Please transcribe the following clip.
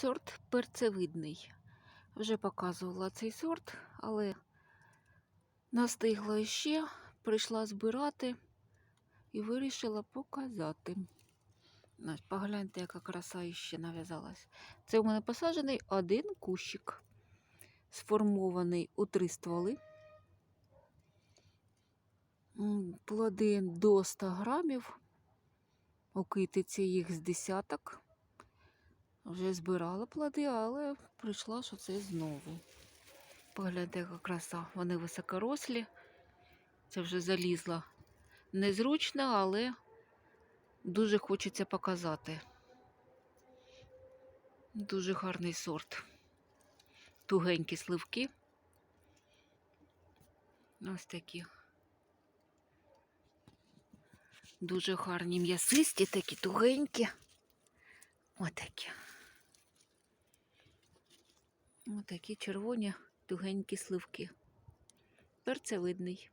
Сорт перцевидний. Вже показувала цей сорт, але настигла ще, прийшла збирати і вирішила показати. Погляньте, яка краса іще нав'язалась. Це у мене посаджений один кущик, сформований у три стволи. Плоди до 100 грамів. У китиці їх з десяток. Вже збирала плоди, але прийшла, що це знову. Погляньте, яка краса. Вони високорослі. Це вже залізла. Незручно, але дуже хочеться показати. Дуже гарний сорт. Тугенькі сливки. Ось такі. Дуже гарні м'ясисті, такі тугенькі. Отакі. Отакі червоні тугенькі сливки. Перцевидний.